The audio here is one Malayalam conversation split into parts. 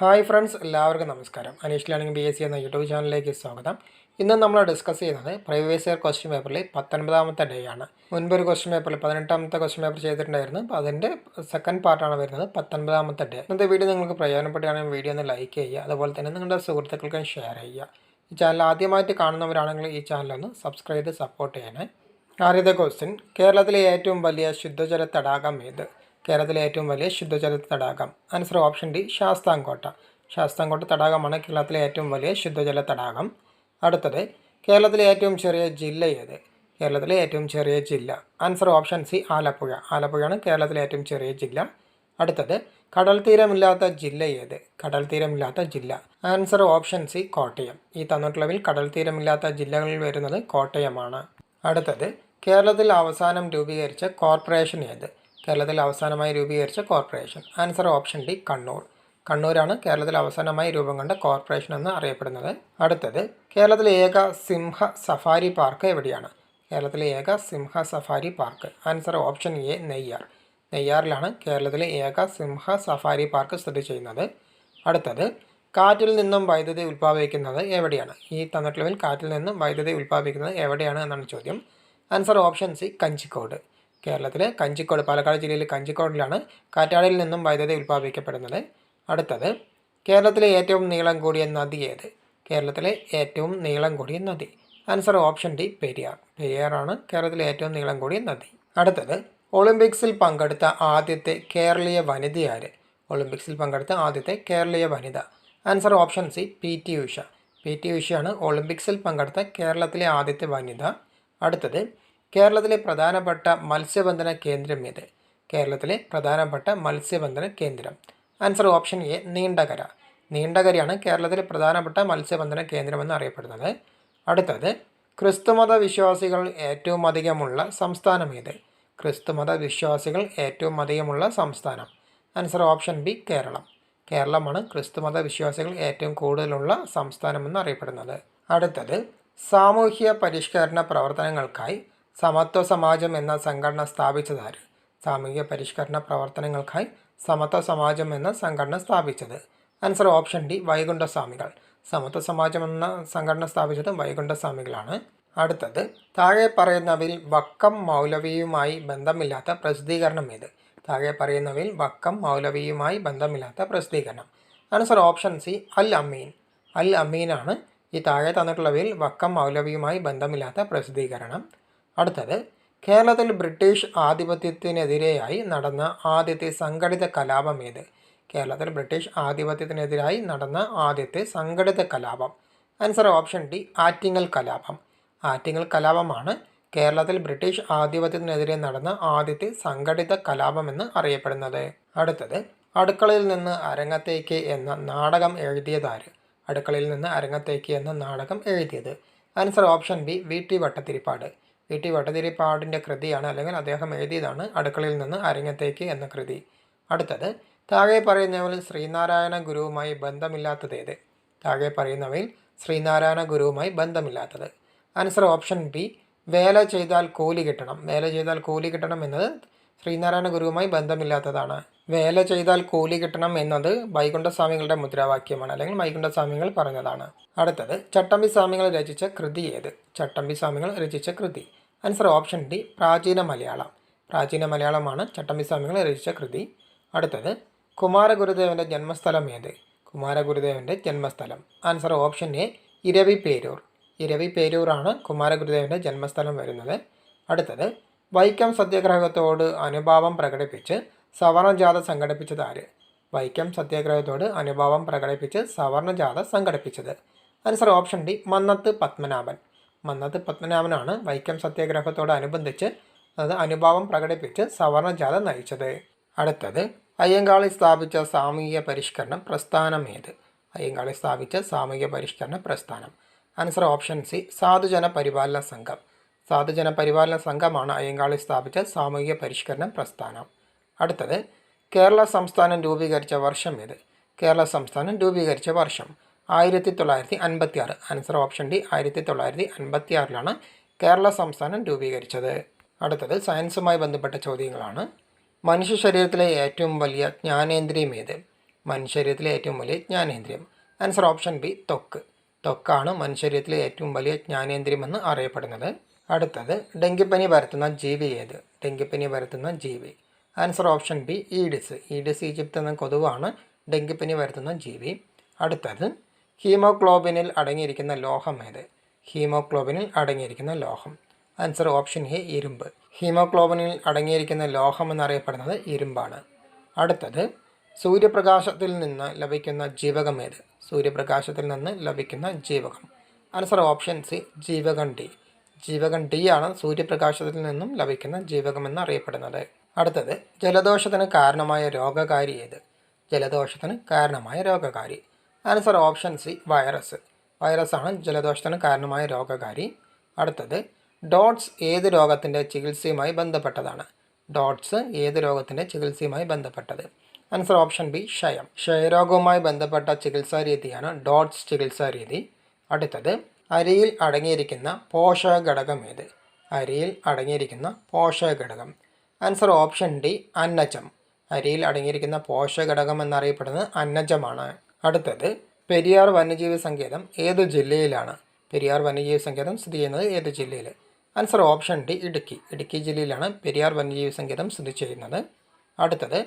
ഹായ് ഫ്രണ്ട്സ് എല്ലാവർക്കും നമസ്കാരം. Aneesh learning B S C എന്ന യൂട്യൂബ് ചാനലിലേക്ക് സ്വാഗതം. ഇന്ന് നമ്മൾ ഡിസ്കസ് ചെയ്യുന്നത് പ്രീവിയസ് ഇയർ ക്വസ്റ്റ്യൻ പേപ്പറിൽ പത്തൊൻപതാമത്തെ ഡേ ആണ്. മുൻപൊരു ക്വസ്റ്റ്യൻ പേപ്പറിൽ പതിനെട്ടാമത്തെ ക്വസ്റ്റ്യൻ പേപ്പർ ചെയ്തിട്ടുണ്ടായിരുന്നു. അപ്പോൾ അതിന്റെ സെക്കൻഡ് പാർട്ടാണ് വരുന്നത് പത്തൊൻപതാമത്തെ ഡേ ഇന്നത്തെ വീഡിയോ നിങ്ങൾക്ക് പ്രയോജനപ്പെടുകയാണെങ്കിൽ വീഡിയോ ഒന്ന് ലൈക്ക് ചെയ്യുക. അതുപോലെ തന്നെ നിങ്ങളുടെ സുഹൃത്തുക്കൾക്കും ഷെയർ ചെയ്യുക. ഈ ചാനൽ ആദ്യമായിട്ട് കാണുന്നവരാണെങ്കിൽ ഈ ചാനലൊന്ന് സബ്സ്ക്രൈബ് ചെയ്ത് സപ്പോർട്ട് ചെയ്യണേ. ആദ്യത്തെ ക്വസ്റ്റ്യൻ കേരളത്തിലെ ഏറ്റവും വലിയ ശുദ്ധജല തടാകം ഏത്? കേരളത്തിലെ ഏറ്റവും വലിയ ശുദ്ധജല തടാകം. Answer option D Sasthamkotta. Sasthamkotta തടാകമാണ് കേരളത്തിലെ ഏറ്റവും വലിയ ശുദ്ധജല തടാകം. അടുത്തത് കേരളത്തിലെ ഏറ്റവും ചെറിയ ജില്ല ഏത്? കേരളത്തിലെ ഏറ്റവും ചെറിയ ജില്ല. Answer option C Alappuzha. ആലപ്പുഴയാണ് കേരളത്തിലെ ഏറ്റവും ചെറിയ ജില്ല. അടുത്തത് കടൽ തീരമില്ലാത്ത ജില്ല ഏത്? കടൽ തീരമില്ലാത്ത ജില്ല. Answer option C Kottayam. ഈ തന്നിട്ടുള്ളവിൽ കടൽ തീരമില്ലാത്ത ജില്ലകളിൽ വരുന്നത് കോട്ടയമാണ്. അടുത്തത് കേരളത്തിൽ അവസാനം രൂപീകരിച്ച കോർപ്പറേഷൻ ഏത്? കേരളത്തിൽ അവസാനമായി രൂപീകരിച്ച corporation. Answer option D Kannur. കണ്ണൂരാണ് കേരളത്തിൽ അവസാനമായി രൂപം കണ്ട കോർപ്പറേഷൻ എന്ന് അറിയപ്പെടുന്നത്. അടുത്തത് കേരളത്തിലെ ഏക സിംഹ സഫാരി പാർക്ക് എവിടെയാണ്? കേരളത്തിലെ ഏക Simha safari park. Answer option A Neyyar. നെയ്യാറിലാണ് കേരളത്തിലെ ഏക സിംഹ സഫാരി പാർക്ക് സ്ഥിതി ചെയ്യുന്നത്. അടുത്തത് കാറ്റിൽ നിന്നും വൈദ്യുതി ഉൽപ്പാദിപ്പിക്കുന്നത് എവിടെയാണ്? ഈ തന്നിട്ടുള്ളതിൽ കാറ്റിൽ നിന്നും വൈദ്യുതി ഉൽപ്പാദിപ്പിക്കുന്നത് എവിടെയാണ് എന്നാണ് ചോദ്യം. Answer option C Kanjikode. കേരളത്തിലെ കഞ്ചിക്കോട് പാലക്കാട് ജില്ലയിലെ കഞ്ചിക്കോടിലാണ് കാറ്റാടിയിൽ നിന്നും വൈദ്യുതി ഉൽപ്പാദിപ്പിക്കപ്പെടുന്നത് അടുത്തത് കേരളത്തിലെ ഏറ്റവും നീളം കൂടിയ നദി ഏത്? കേരളത്തിലെ ഏറ്റവും നീളം കൂടിയ നദി. Answer option D Periyar. പെരിയാറാണ് കേരളത്തിലെ ഏറ്റവും നീളം കൂടിയ നദി. അടുത്തത് ഒളിമ്പിക്സിൽ പങ്കെടുത്ത ആദ്യത്തെ കേരളീയ വനിതയാര് ഒളിമ്പിക്സിൽ പങ്കെടുത്ത ആദ്യത്തെ കേരളീയ വനിത. Answer option C P T Usha. P T ഉഷയാണ് ഒളിമ്പിക്സിൽ പങ്കെടുത്ത കേരളത്തിലെ ആദ്യത്തെ വനിത. അടുത്തത് കേരളത്തിലെ പ്രധാനപ്പെട്ട മത്സ്യബന്ധന കേന്ദ്രം ഏത്? കേരളത്തിലെ പ്രധാനപ്പെട്ട മത്സ്യബന്ധന കേന്ദ്രം. Answer option A Neendakara. നീണ്ടകരയാണ് കേരളത്തിലെ പ്രധാനപ്പെട്ട മത്സ്യബന്ധന കേന്ദ്രമെന്ന് അറിയപ്പെടുന്നത്. അടുത്തത് ക്രിസ്തുമത വിശ്വാസികൾ ഏറ്റവും അധികമുള്ള സംസ്ഥാനം ഏത്? ക്രിസ്തുമത വിശ്വാസികൾ ഏറ്റവും അധികമുള്ള സംസ്ഥാനം. Answer option B Keralam. കേരളമാണ് ക്രിസ്തുമത വിശ്വാസികൾ ഏറ്റവും കൂടുതലുള്ള സംസ്ഥാനമെന്ന് അറിയപ്പെടുന്നത്. അടുത്തത് സാമൂഹ്യ പരിഷ്കരണ പ്രവർത്തനങ്ങൾക്കായി സമത്വ സമാജം എന്ന സംഘടന സ്ഥാപിച്ചതാര്? സാമൂഹിക പരിഷ്കരണ പ്രവർത്തനങ്ങൾക്കായി സമത്വ സമാജം എന്ന സംഘടന സ്ഥാപിച്ചത്. ആൻസർ ഓപ്ഷൻ ഡി വൈകുണ്ഠസ്വാമികൾ. സമത്വ സമാജം എന്ന സംഘടന സ്ഥാപിച്ചത് വൈകുണ്ഠസ്വാമികളാണ്. അടുത്തത് താഴെ പറയുന്നവയിൽ വക്കം മൗലവിയുമായി ബന്ധമില്ലാത്ത പ്രസിദ്ധീകരണം ഏത്? താഴെ പറയുന്നവയിൽ വക്കം മൗലവിയുമായി ബന്ധമില്ലാത്ത പ്രസിദ്ധീകരണം. Answer option C Al Ameen. Al അമീനാണ് ഈ താഴെ തന്നിട്ടുള്ളവയിൽ വക്കം മൗലവിയുമായി ബന്ധമില്ലാത്ത പ്രസിദ്ധീകരണം. അടുത്തത് കേരളത്തിൽ ബ്രിട്ടീഷ് ആധിപത്യത്തിനെതിരെയായി നടന്ന ആദ്യത്തെ സംഘടിത കലാപം ഏത്? കേരളത്തിൽ ബ്രിട്ടീഷ് ആധിപത്യത്തിനെതിരായി നടന്ന ആദ്യത്തെ സംഘടിത കലാപം. ആൻസർ ഓപ്ഷൻ ഡി ആറ്റിങ്ങൽ കലാപം. ആറ്റിങ്ങൽ കലാപമാണ് കേരളത്തിൽ ബ്രിട്ടീഷ് ആധിപത്യത്തിനെതിരെ നടന്ന ആദ്യത്തെ സംഘടിത കലാപമെന്ന് അറിയപ്പെടുന്നത്. അടുത്തത് അടുക്കളയിൽ നിന്ന് അരങ്ങത്തേക്ക് എന്ന നാടകം എഴുതിയതാര് അടുക്കളയിൽ നിന്ന് അരങ്ങത്തേക്ക് എന്ന നാടകം എഴുതിയത്. Answer option B V T Bhattathiripad V T വടതിരിപ്പാടിന്റെ കൃതിയാണ് അല്ലെങ്കിൽ അദ്ദേഹം എഴുതിയതാണ് അടുക്കളയിൽ നിന്ന് അരങ്ങത്തേക്ക് എന്ന കൃതി. അടുത്തത് താഴെ പറയുന്നവയിൽ ശ്രീനാരായണ ഗുരുവുമായി ബന്ധമില്ലാത്തത് ഏത്? താഴെ പറയുന്നവയിൽ ശ്രീനാരായണ ഗുരുവുമായി ബന്ധമില്ലാത്തത്. ആൻസർ ഓപ്ഷൻ ബി വേല ചെയ്താൽ കൂലി കിട്ടണം. വേല ചെയ്താൽ കൂലി കിട്ടണം എന്നത് ശ്രീനാരായണ ഗുരുവുമായി ബന്ധമില്ലാത്തതാണ്. വേല ചെയ്താൽ കൂലി കിട്ടണം എന്നത് വൈകുണ്ഠസ്വാമികളുടെ മുദ്രാവാക്യമാണ് അല്ലെങ്കിൽ വൈകുണ്ഠസ്വാമികൾ പറഞ്ഞതാണ്. അടുത്തത് ചട്ടമ്പി സ്വാമികൾ രചിച്ച കൃതി ഏത്? ചട്ടമ്പി സ്വാമികൾ രചിച്ച കൃതി. ആൻസർ ഓപ്ഷൻ ഡി പ്രാചീന മലയാളം. പ്രാചീന മലയാളമാണ് ചട്ടമ്പി സ്വാമികൾ രചിച്ച കൃതി. അടുത്തത് കുമാരഗുരുദേവന്റെ ജന്മസ്ഥലം ഏത്? കുമാരഗുരുദേവന്റെ ജന്മസ്ഥലം. Answer option A Eravi Peroor Eravi പേരൂറാണ് കുമാരഗുരുദേവന്റെ ജന്മസ്ഥലം വരുന്നത്. അടുത്തത് വൈക്കം സത്യാഗ്രഹത്തോട് അനുഭാവം പ്രകടിപ്പിച്ച് സവർണജാഥ സംഘടിപ്പിച്ചത് ആര്? വൈക്കം സത്യാഗ്രഹത്തോട് അനുഭാവം പ്രകടിപ്പിച്ച് സവർണജാഥ സംഘടിപ്പിച്ചത്. Answer option D Mannath Padmanabhan. Mannath പത്മനാഭനാണ് Vaikom സത്യാഗ്രഹത്തോടനുബന്ധിച്ച് അത് അനുഭാവം പ്രകടിപ്പിച്ച് സവർണജാഥ നയിച്ചത്. അടുത്തത് അയ്യങ്കാളി സ്ഥാപിച്ച സാമൂഹിക പരിഷ്കരണം പ്രസ്ഥാനം ഏത്? അയ്യങ്കാളി സ്ഥാപിച്ച സാമൂഹിക പരിഷ്കരണ പ്രസ്ഥാനം. ആൻസർ ഓപ്ഷൻ സി സാധുജന പരിപാലന സംഘം. സാധുജന പരിപാലന സംഘമാണ് അയ്യങ്കാളി സ്ഥാപിച്ച സാമൂഹിക പരിഷ്കരണ പ്രസ്ഥാനം. അടുത്തത് കേരള സംസ്ഥാനം രൂപീകരിച്ച വർഷം ഏത്? കേരള സംസ്ഥാനം രൂപീകരിച്ച വർഷം. ആയിരത്തി തൊള്ളായിരത്തി അൻപത്തി ആറ് ആൻസർ ഓപ്ഷൻ ഡി ആയിരത്തി തൊള്ളായിരത്തി അൻപത്തി ആറിലാണ് കേരള സംസ്ഥാനം രൂപീകരിച്ചത്. അടുത്തത് സയൻസുമായി ബന്ധപ്പെട്ട ചോദ്യങ്ങളാണ്. മനുഷ്യ ശരീരത്തിലെ ഏറ്റവും വലിയ ജ്ഞാനേന്ദ്രിയം ഏത്? മനുഷ്യ ശരീരത്തിലെ ഏറ്റവും വലിയ ജ്ഞാനേന്ദ്രിയം. ആൻസർ ഓപ്ഷൻ ബി ത്വക്ക്. ത്വക്കാണ് മനുഷ്യരീരത്തിലെ ഏറ്റവും വലിയ ജ്ഞാനേന്ദ്രിയമെന്ന് അറിയപ്പെടുന്നത്. അടുത്തത് ഡെങ്കിപ്പനി പരത്തുന്ന ജീവി ഏത്? ഡെങ്കിപ്പനി പരത്തുന്ന ജീവി. Answer option B aedes. Aedes aegypti എന്ന കൊതുവാണ് ഡെങ്കിപ്പനി പരത്തുന്ന ജീവി. അടുത്തത് ഹീമോഗ്ലോബിനിൽ അടങ്ങിയിരിക്കുന്ന ലോഹം ഏത്? ഹീമോഗ്ലോബിനിൽ അടങ്ങിയിരിക്കുന്ന ലോഹം. ആൻസർ ഓപ്ഷൻ എ ഇരുമ്പ്. ഹീമോഗ്ലോബിനിൽ അടങ്ങിയിരിക്കുന്ന ലോഹം എന്നറിയപ്പെടുന്നത് ഇരുമ്പാണ്. അടുത്തത് സൂര്യപ്രകാശത്തിൽ നിന്ന് ലഭിക്കുന്ന ജീവകം ഏത്? സൂര്യപ്രകാശത്തിൽ നിന്ന് ലഭിക്കുന്ന ജീവകം. ആൻസർ ഓപ്ഷൻ സി ജീവകം ഡി. ജീവകം ഡി ആണ് സൂര്യപ്രകാശത്തിൽ നിന്നും ലഭിക്കുന്ന ജീവകം എന്നറിയപ്പെടുന്നത് അടുത്തത് ജലദോഷത്തിന് കാരണമായ രോഗകാരി ഏത്? ജലദോഷത്തിന് കാരണമായ രോഗകാരി. Answer option C virus. വൈറസാണ് ജലദോഷത്തിന് കാരണമായ രോഗകാരി. അടുത്തത് ഡോട്ട്സ് ഏത് രോഗത്തിന്റെ ചികിത്സയുമായി ബന്ധപ്പെട്ടതാണ്? ഡോട്ട്സ് ഏത് രോഗത്തിന്റെ ചികിത്സയുമായി ബന്ധപ്പെട്ടത്? ആൻസർ ഓപ്ഷൻ ബി ക്ഷയം. ക്ഷയരോഗവുമായി ബന്ധപ്പെട്ട ചികിത്സാ രീതിയാണ് ഡോട്ട്സ് ചികിത്സാ രീതി അടുത്തത് അരിയിൽ അടങ്ങിയിരിക്കുന്ന പോഷക ഘടകം ഏത്? അരിയിൽ അടങ്ങിയിരിക്കുന്ന പോഷക ഘടകം ആൻസർ ഓപ്ഷൻ ഡി അന്നജം. അരിയിൽ അടങ്ങിയിരിക്കുന്ന പോഷക ഘടകം എന്നറിയപ്പെടുന്നത് അന്നജമാണ്. അടുത്തത് പെരിയാർ വന്യജീവി സങ്കേതം ഏത് ജില്ലയിലാണ്? പെരിയാർ വന്യജീവി സങ്കേതം സ്ഥിതി ചെയ്യുന്നത് ഏത് ജില്ലയിൽ? Answer option D Idukki. Idukki ജില്ലയിലാണ് പെരിയാർ വന്യജീവി സങ്കേതം സ്ഥിതി ചെയ്യുന്നത്. അടുത്തത്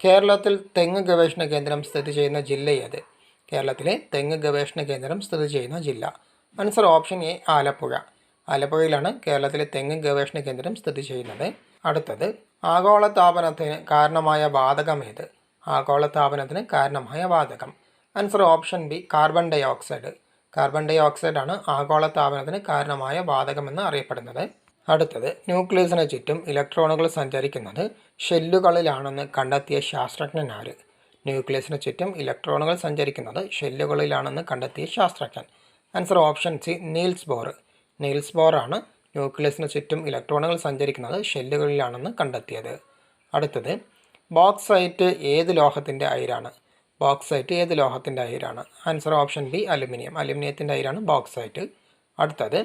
കേരളത്തിൽ തെങ്ങ് ഗവേഷണ കേന്ദ്രം സ്ഥിതി ചെയ്യുന്ന ജില്ല ഏത്? കേരളത്തിലെ തെങ്ങ് ഗവേഷണ കേന്ദ്രം സ്ഥിതി ചെയ്യുന്ന ജില്ല. Answer option A Alappuzha. ആലപ്പുഴയിലാണ് കേരളത്തിലെ തെങ്ങ് ഗവേഷണ കേന്ദ്രം സ്ഥിതി ചെയ്യുന്നത്. അടുത്തത് ആഗോളതാപനത്തിന് കാരണമായ വാതകം ഏത്? ആഗോളതാപനത്തിന് കാരണമായ വാതകം. Answer option B carbon dioxide carbon dye ഓക്സൈഡാണ് ആഗോളതാപനത്തിന് കാരണമായ വാതകമെന്ന് അറിയപ്പെടുന്നത്. അടുത്തത് ന്യൂക്ലിയസിന് ചുറ്റും ഇലക്ട്രോണുകൾ സഞ്ചരിക്കുന്നത് ഷെല്ലുകളിലാണെന്ന് കണ്ടെത്തിയ ശാസ്ത്രജ്ഞൻ ആര്? ന്യൂക്ലിയസിന് ചുറ്റും ഇലക്ട്രോണുകൾ സഞ്ചരിക്കുന്നത് ഷെല്ലുകളിലാണെന്ന് കണ്ടെത്തിയ ശാസ്ത്രജ്ഞൻ. Answer option C Niels Bohr Niels ബോറാണ് ന്യൂക്ലിയസിന് ചുറ്റും ഇലക്ട്രോണുകൾ സഞ്ചരിക്കുന്നത് ഷെല്ലുകളിലാണെന്ന് കണ്ടെത്തിയത്. അടുത്തത് ബോക്സൈറ്റ് ഏത് ലോഹത്തിന്റെ അയിരാണ്? ബോക്സൈറ്റ് ഏത് ലോഹത്തിന്റെ അയിരാണ്? ആൻസർ ഓപ്ഷൻ ബി അലുമിനിയം അലുമിനിയത്തിന്റെ അയിരാണ് ബോക്സൈറ്റ് അടുത്തത്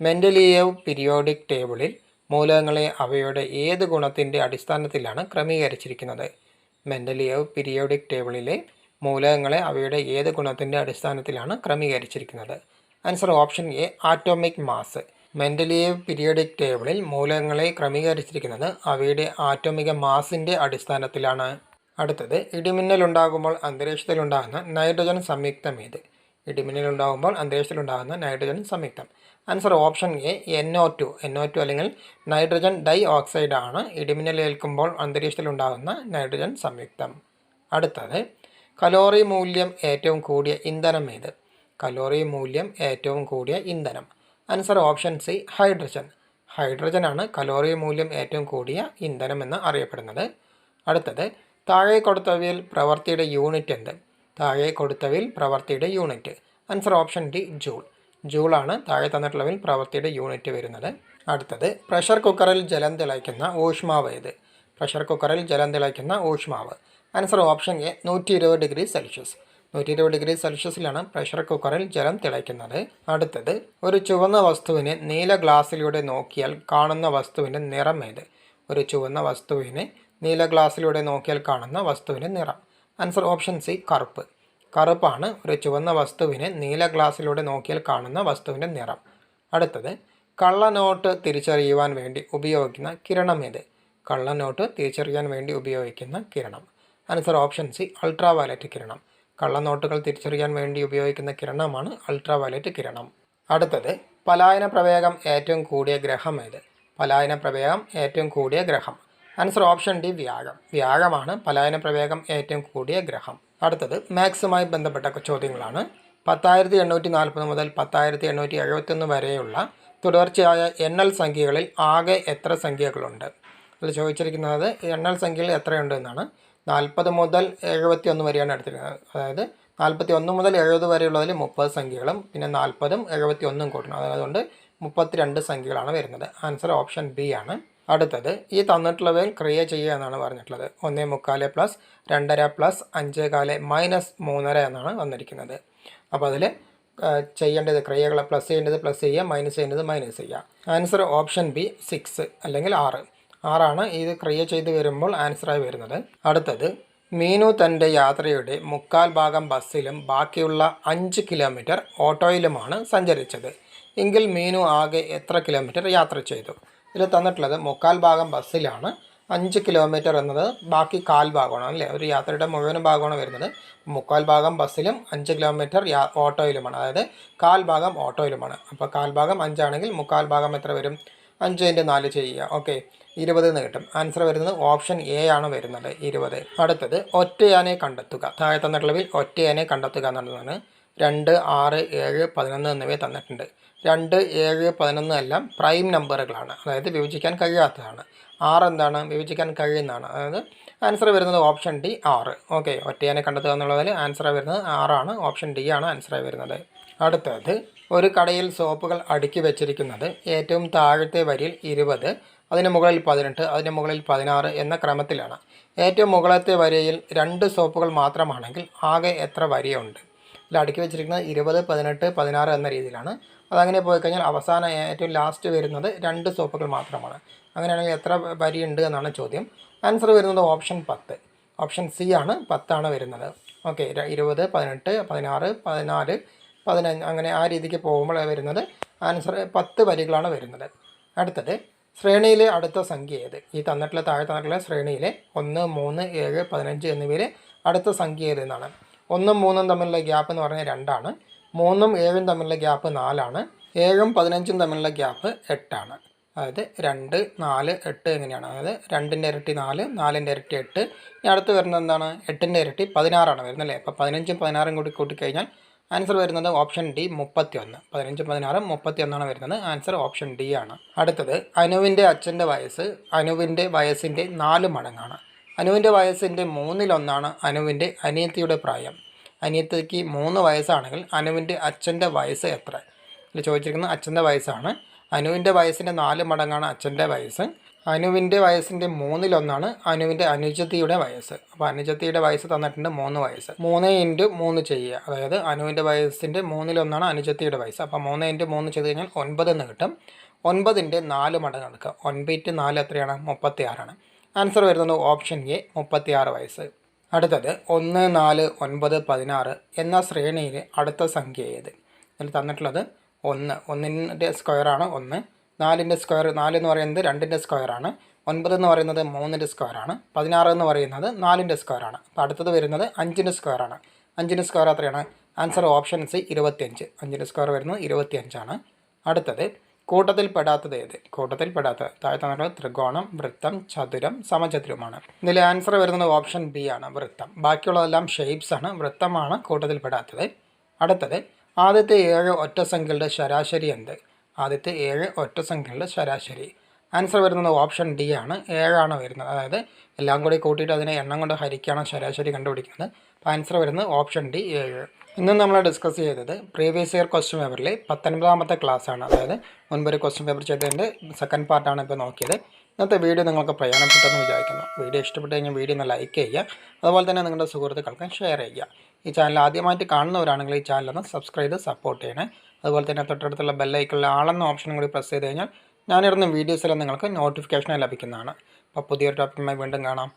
മെന്റലിയവ് പിരിയോഡിക് ടേബിളിൽ മൂലകങ്ങളെ അവയുടെ ഏത് ഗുണത്തിന്റെ അടിസ്ഥാനത്തിലാണ് ക്രമീകരിച്ചിരിക്കുന്നത്? മെന്റലിയവ് പിരിയോഡിക് ടേബിളിലെ മൂലകങ്ങളെ അവയുടെ ഏത് ഗുണത്തിന്റെ അടിസ്ഥാനത്തിലാണ് ക്രമീകരിച്ചിരിക്കുന്നത്? Answer option A atomic mass Mendeleev periodic ടേബിളിൽ മൂലകങ്ങളെ ക്രമീകരിച്ചിരിക്കുന്നത് അവയുടെ ആറ്റോമിക മാസിന്റെ അടിസ്ഥാനത്തിലാണ്. അടുത്തത് ഇടിമിന്നലുണ്ടാകുമ്പോൾ അന്തരീക്ഷത്തിലുണ്ടാകുന്ന നൈട്രജൻ സംയുക്തം ഏത്? ഇടിമിന്നലുണ്ടാകുമ്പോൾ അന്തരീക്ഷത്തിലുണ്ടാകുന്ന നൈട്രജൻ സംയുക്തം. Answer option A N O two N O two അല്ലെങ്കിൽ നൈട്രജൻ ഡൈ ഓക്സൈഡാണ് ഇടിമിന്നലേൽക്കുമ്പോൾ അന്തരീക്ഷത്തിലുണ്ടാകുന്ന നൈട്രജൻ സംയുക്തം. അടുത്തത് കലോറി മൂല്യം ഏറ്റവും കൂടിയ ഇന്ധനം ഏത്? കലോറി മൂല്യം ഏറ്റവും കൂടിയ ഇന്ധനം. ആൻസർ ഓപ്ഷൻ സി ഹൈഡ്രജൻ ഹൈഡ്രജനാണ് കലോറി മൂല്യം ഏറ്റവും കൂടിയ ഇന്ധനം എന്ന് അറിയപ്പെടുന്നത്. അടുത്തത് താഴെ കൊടുത്തവയിൽ പ്രവൃത്തിയുടെ യൂണിറ്റ് എന്ത്? താഴെ കൊടുത്തവയിൽ പ്രവൃത്തിയുടെ unit. Answer option D joule. ജൂളാണ് താഴെ തന്നിട്ടുള്ളവയിൽ പ്രവൃത്തിയുടെ യൂണിറ്റ് വരുന്നത്. അടുത്തത് പ്രഷർ കുക്കറിൽ ജലം തിളയ്ക്കുന്ന ഊഷ്മാവ് ഏത്? പ്രഷർ കുക്കറിൽ ജലം തിളയ്ക്കുന്ന ഊഷ്മാവ്. ആൻസർ ഓപ്ഷൻ എ നൂറ്റി ഇരുപത് ഡിഗ്രി സെൽഷ്യസ് നൂറ്റി ഇരുപത് ഡിഗ്രി സെൽഷ്യസിലാണ് പ്രഷർ കുക്കറിൽ ജലം തിളയ്ക്കുന്നത്. അടുത്തത് ഒരു ചുവന്ന വസ്തുവിനെ നീല ഗ്ലാസ്സിലൂടെ നോക്കിയാൽ കാണുന്ന വസ്തുവിന്റെ നിറം ഏത്? ഒരു ചുവന്ന വസ്തുവിനെ നീല ഗ്ലാസ്സിലൂടെ നോക്കിയാൽ കാണുന്ന വസ്തുവിന്റെ നിറം. ആൻസർ ഓപ്ഷൻ സി കറുപ്പ്. കറുപ്പാണ് ഒരു ചുവന്ന വസ്തുവിനെ നീല ഗ്ലാസ്സിലൂടെ നോക്കിയാൽ കാണുന്ന വസ്തുവിന്റെ നിറം. അടുത്തത് കള്ളനോട്ട് തിരിച്ചറിയുവാൻ വേണ്ടി ഉപയോഗിക്കുന്ന കിരണം ഏത്? കള്ളനോട്ട് തിരിച്ചറിയാൻ വേണ്ടി ഉപയോഗിക്കുന്ന കിരണം. Answer option C ultraviolet കിരണം. കള്ളനോട്ടുകൾ തിരിച്ചറിയാൻ വേണ്ടി ഉപയോഗിക്കുന്ന കിരണമാണ് അൾട്രാ വയലറ്റ് കിരണം. അടുത്തത് പലായന പ്രവേഗം ഏറ്റവും കൂടിയ ഗ്രഹം ഏത്? പലായന പ്രവേഗം ഏറ്റവും കൂടിയ ഗ്രഹം. ആൻസർ ഓപ്ഷൻ ഡി വ്യാഗം വ്യാഗമാണ് പലായന പ്രവേഗം ഏറ്റവും കൂടിയ ഗ്രഹം. അടുത്തത് മാത്സുമായി ബന്ധപ്പെട്ട ചോദ്യങ്ങളാണ്. പത്തായിരത്തി എണ്ണൂറ്റി നാൽപ്പത് മുതൽ പത്തായിരത്തി എണ്ണൂറ്റി എഴുപത്തൊന്ന് വരെയുള്ള തുടർച്ചയായ എണ്ണൽ സംഖ്യകളിൽ ആകെ എത്ര സംഖ്യകളുണ്ട്? അതിൽ ചോദിച്ചിരിക്കുന്നത് എണ്ണൽ സംഖ്യകൾ എത്രയുണ്ട് എന്നാണ്. നാൽപ്പത് മുതൽ എഴുപത്തി ഒന്ന് വരെയാണ് എടുത്തിരിക്കുന്നത് അതായത് നാൽപ്പത്തി ഒന്ന് മുതൽ എഴുപത് വരെയുള്ളതിൽ മുപ്പത് സംഖ്യകളും പിന്നെ നാൽപ്പതും എഴുപത്തി ഒന്നും കൂട്ടണം. അതുകൊണ്ട് മുപ്പത്തിരണ്ട് സംഖ്യകളാണ് വരുന്നത്. ആൻസർ ഓപ്ഷൻ ബി ആണ്. അടുത്തത് ഈ തന്നിട്ടുള്ളവയിൽ ക്രിയ ചെയ്യുക എന്നാണ് പറഞ്ഞിട്ടുള്ളത്. ഒന്നേ മുക്കാൽ പ്ലസ് രണ്ടര പ്ലസ് അഞ്ചേകാൽ മൈനസ് മൂന്നര എന്നാണ് വന്നിരിക്കുന്നത്. അപ്പോൾ അതിൽ ചെയ്യേണ്ടത് ക്രിയകളെ പ്ലസ് ചെയ്യേണ്ടത് പ്ലസ് ചെയ്യുക മൈനസ് ചെയ്യേണ്ടത് മൈനസ് ചെയ്യുക. ആൻസർ ഓപ്ഷൻ ബി സിക്സ് അല്ലെങ്കിൽ ആറ്. ആറാണ്. ഇത് ക്രിയ ചെയ്ത് വരുമ്പോൾ ആൻസറായി വരുന്നത്. അടുത്തത് മീനു തന്റെ യാത്രയുടെ മുക്കാൽ ഭാഗം ബസ്സിലും ബാക്കിയുള്ള അഞ്ച് കിലോമീറ്റർ ഓട്ടോയിലുമാണ് സഞ്ചരിച്ചത്. എങ്കിൽ മീനു ആകെ എത്ര കിലോമീറ്റർ യാത്ര ചെയ്തു? ഇതിൽ തന്നിട്ടുള്ളത് മുക്കാൽ ഭാഗം ബസ്സിലാണ്. അഞ്ച് കിലോമീറ്റർ എന്നത് ബാക്കി കാൽ ഭാഗമാണ് അല്ലേ? ഒരു യാത്രയുടെ മുഴുവൻ ഭാഗമാണ് വരുന്നത്. മുക്കാൽ ഭാഗം ബസ്സിലും അഞ്ച് കിലോമീറ്റർ യാ ഓട്ടോയിലുമാണ്. അതായത് കാൽ ഭാഗം ഓട്ടോയിലുമാണ്. അപ്പോൾ കാൽ ഭാഗം അഞ്ചാണെങ്കിൽ മുക്കാൽ ഭാഗം എത്ര വരും? അഞ്ച് ഇന്റ് നാല് ചെയ്യുക. ഓക്കെ ഇരുപത് എന്ന് കിട്ടും. ആൻസർ വരുന്നത് ഓപ്ഷൻ എ ആണ് വരുന്നത്. ഇരുപത്. അടുത്തത് ഒറ്റയാനെ കണ്ടെത്തുക. താഴെ തന്നിട്ടുള്ളതിൽ ഒറ്റയാനെ കണ്ടെത്തുക എന്നുള്ളതാണ്. രണ്ട് ആറ് ഏഴ് പതിനൊന്ന് എന്നിവയെ തന്നിട്ടുണ്ട്. രണ്ട് ഏഴ് പതിനൊന്ന് എല്ലാം പ്രൈം നമ്പറുകളാണ് അതായത് വിഭജിക്കാൻ കഴിയാത്തതാണ്. ആറ് എന്താണ്? വിഭജിക്കാൻ കഴിയുന്നതാണ്. അതായത് ആൻസർ വരുന്നത് ഓപ്ഷൻ ഡി ആറ്. ഓക്കെ ഒറ്റയാനെ കണ്ടെത്തുക എന്നുള്ളതിൽ ആൻസർ വരുന്നത് ആറാണ്. ഓപ്ഷൻ ഡി ആണ് ആൻസർ വരുന്നത്. അടുത്തത് ഒരു കടയിൽ സോപ്പുകൾ അടുക്കി വെച്ചിരിക്കുന്നത് ഏറ്റവും താഴത്തെ വരിയിൽ ഇരുപത് അതിന് മുകളിൽ പതിനെട്ട് അതിന് മുകളിൽ പതിനാറ് എന്ന ക്രമത്തിലാണ്. ഏറ്റവും മുകളത്തെ വരയിൽ രണ്ട് സോപ്പുകൾ മാത്രമാണെങ്കിൽ ആകെ എത്ര വരിയുണ്ട്? ഇതിൽ അടുക്കി വെച്ചിരിക്കുന്നത് ഇരുപത് പതിനെട്ട് പതിനാറ് എന്ന രീതിയിലാണ്. അതങ്ങനെ പോയി കഴിഞ്ഞാൽ അവസാനം ഏറ്റവും ലാസ്റ്റ് വരുന്നത് രണ്ട് സോപ്പുകൾ മാത്രമാണ്. അങ്ങനെയാണെങ്കിൽ എത്ര വരിയുണ്ട് എന്നാണ് ചോദ്യം. ആൻസർ വരുന്നത് ഓപ്ഷൻ പത്ത്. ഓപ്ഷൻ സി ആണ് പത്താണ് വരുന്നത്. ഓക്കെ ഇരുപത് പതിനെട്ട് പതിനാറ് പതിനാല് പതിനഞ്ച് അങ്ങനെ ആ രീതിക്ക് പോകുമ്പോൾ വരുന്നത്. ആൻസർ പത്ത് വരികളാണ് വരുന്നത്. അടുത്തത് ശ്രേണിയിലെ അടുത്ത സംഖ്യ ഏത്? ഈ തന്നിട്ടുള്ള താഴെ തന്നിട്ടുള്ള ശ്രേണിയിലെ ഒന്ന് മൂന്ന് ഏഴ് പതിനഞ്ച് എന്നിവയിലെ അടുത്ത സംഖ്യ ഏത് എന്നാണ്. ഒന്നും മൂന്നും തമ്മിലുള്ള ഗ്യാപ്പ് എന്ന് പറഞ്ഞാൽ രണ്ടാണ്. മൂന്നും ഏഴും തമ്മിലുള്ള ഗ്യാപ്പ് നാലാണ്. ഏഴും പതിനഞ്ചും തമ്മിലുള്ള ഗ്യാപ്പ് എട്ടാണ്. അതായത് രണ്ട് നാല് എട്ട് എങ്ങനെയാണ്? അതായത് രണ്ടിന്റെ ഇരട്ടി നാല് നാലിന്റെ ഇരട്ടി എട്ട്. ഇനി അടുത്ത് വരുന്നത് എന്താണ്? എട്ടിന്റെ ഇരട്ടി പതിനാറാണ് വരുന്നത് അല്ലേ? അപ്പോൾ പതിനഞ്ചും പതിനാറും കൂടി കൂട്ടിക്കഴിഞ്ഞാൽ ആൻസർ വരുന്നത് ഓപ്ഷൻ ഡി മുപ്പത്തി ഒന്ന് പതിനാറ് മുപ്പത്തിയൊന്നാണ് വരുന്നത്. ആൻസർ ഓപ്ഷൻ ഡി ആണ്. അടുത്തത് അനുവിന്റെ അച്ഛന്റെ വയസ്സ് അനുവിന്റെ വയസ്സിന്റെ നാല് മടങ്ങാണ്. അനുവിന്റെ വയസ്സിന്റെ മൂന്നിലൊന്നാണ് അനുവിന്റെ അനിയത്തിയുടെ പ്രായം. അനിയത്തിക്ക് മൂന്ന് വയസ്സാണെങ്കിൽ അനുവിന്റെ അച്ഛന്റെ വയസ്സ് എത്ര? ചോദിച്ചിരിക്കുന്നത് അച്ഛന്റെ വയസ്സാണ്. അനുവിന്റെ വയസ്സിന്റെ നാല് മടങ്ങാണ് അച്ഛന്റെ വയസ്സ്. അനുവിന്റെ വയസ്സിന്റെ മൂന്നിലൊന്നാണ് അനുവിന്റെ അനുജത്തിയുടെ വയസ്സ്. അപ്പോൾ അനുജത്തിയുടെ വയസ്സ് തന്നിട്ടുണ്ട് മൂന്ന് വയസ്സ്. മൂന്ന് ഇന്റു മൂന്ന് ചെയ്യുക. അതായത് അനുവിന്റെ വയസ്സിന്റെ മൂന്നിലൊന്നാണ് അനുജത്തിയുടെ വയസ്സ്. അപ്പോൾ മൂന്ന് ഇന്റു മൂന്ന് ചെയ്ത് കഴിഞ്ഞാൽ ഒൻപത് എന്ന് കിട്ടും. ഒൻപതിന്റെ നാല് മടങ്ങ് എടുക്കുക. ഒൻപത് നാല് എത്രയാണ്? മുപ്പത്തി ആറാണ് ആൻസർ വരുന്നത് ഓപ്ഷൻ എ മുപ്പത്തി ആറ് വയസ്സ്. അടുത്തത് ഒന്ന് നാല് ഒൻപത് പതിനാറ് എന്ന ശ്രേണിയിൽ അടുത്ത സംഖ്യ ഏത്? അതിൽ തന്നിട്ടുള്ളത് ഒന്ന്. ഒന്നിന്റെ സ്ക്വയറാണ് ഒന്ന്. നാലിന്റെ സ്ക്വയർ നാല് എന്ന് പറയുന്നത് രണ്ടിന്റെ സ്ക്വയറാണ് ഒൻപത് എന്ന് പറയുന്നത് മൂന്നിന്റെ സ്ക്വയറാണ് പതിനാറ് എന്ന് പറയുന്നത് നാലിന്റെ സ്ക്വയറാണ് അപ്പോൾ അടുത്തത് വരുന്നത് അഞ്ചിന്റെ സ്ക്വയറാണ് അഞ്ചിന്റെ സ്ക്വയർ എത്രയാണ്? ആൻസർ ഓപ്ഷൻ സി ഇരുപത്തിയഞ്ച്. അഞ്ചിന്റെ സ്ക്വയർ വരുന്നത് ഇരുപത്തിയഞ്ചാണ്. അടുത്തത് കൂട്ടത്തിൽ പെടാത്തത് ഏത്? കൂട്ടത്തിൽ പെടാത്തത് താഴെ തന്നിട്ടുള്ളത് ത്രികോണം വൃത്തം ചതുരം സമചതുരമാണ്. ഇതിൽ ആൻസർ വരുന്നത് ഓപ്ഷൻ ബി ആണ് വൃത്തം. ബാക്കിയുള്ളതെല്ലാം ഷേപ്സ് ആണ് വൃത്തമാണ് കൂട്ടത്തിൽ പെടാത്തത് അടുത്തത് ആദ്യത്തെ ഏഴ് ഒറ്റ സംഖ്യകളുടെ ശരാശരി എന്ത്? ആദ്യത്തെ ഏഴ് ഒറ്റ സംഖ്യകളുടെ ശരാശരി. ആൻസർ വരുന്നത് ഓപ്ഷൻ ഡി ആണ്. ഏഴാണ് വരുന്നത്. അതായത് എല്ലാം കൂടി കൂട്ടിയിട്ട് അതിനെ എണ്ണം കൊണ്ട് ഹരിക്കാണ് ശരാശരി കണ്ടുപിടിക്കുന്നത്. അപ്പോൾ ആൻസർ വരുന്നത് ഓപ്ഷൻ ഡി ഏഴ്. ഇന്ന് നമ്മൾ ഡിസ്കസ് ചെയ്തത് പ്രീവിയസ് ഇയർ ക്വസ്റ്റ്യൻ പേപ്പറിലെ പത്തൊൻപതാമത്തെ ആണ്. അതായത് മുൻപൊരു ക്വസ്റ്റ്യൻ പേപ്പർ ചെയ്തതിന്റെ സെക്കൻഡ് പാർട്ടാണ് ഇപ്പോൾ നോക്കിയത്. ഇന്നത്തെ വീഡിയോ നിങ്ങൾക്ക് പ്രയോജനപ്പെട്ടെന്ന് വിചാരിക്കുന്നു. വീഡിയോ ഇഷ്ടപ്പെട്ട് കഴിഞ്ഞാൽ വീഡിയോ ഒന്ന് ലൈക്ക് ചെയ്യുക. അതുപോലെ തന്നെ നിങ്ങളുടെ സുഹൃത്തുക്കൾക്ക് ഷെയർ ചെയ്യുക. ഈ ചാനൽ ആദ്യമായിട്ട് കാണുന്നവരാണെങ്കിൽ ഈ ചാനൽ ഒന്ന് സബ്സ്ക്രൈബ് ചെയ്ത് സപ്പോർട്ട് ചെയ്യണേ. അതുപോലെ തന്നെ തൊട്ടടുത്തുള്ള ബെല്ലൈക്കുള്ള ആളെന്ന ഓപ്ഷനും കൂടി പ്രസ് ചെയ്ത് കഴിഞ്ഞാൽ ഞാനിടുന്ന വീഡിയോസെല്ലാം നിങ്ങൾക്ക് നോട്ടിഫിക്കേഷൻ ലഭിക്കുന്നതാണ്. അപ്പോൾ പുതിയൊരു ടോപ്പിക്കുമായി വീണ്ടും കാണാം.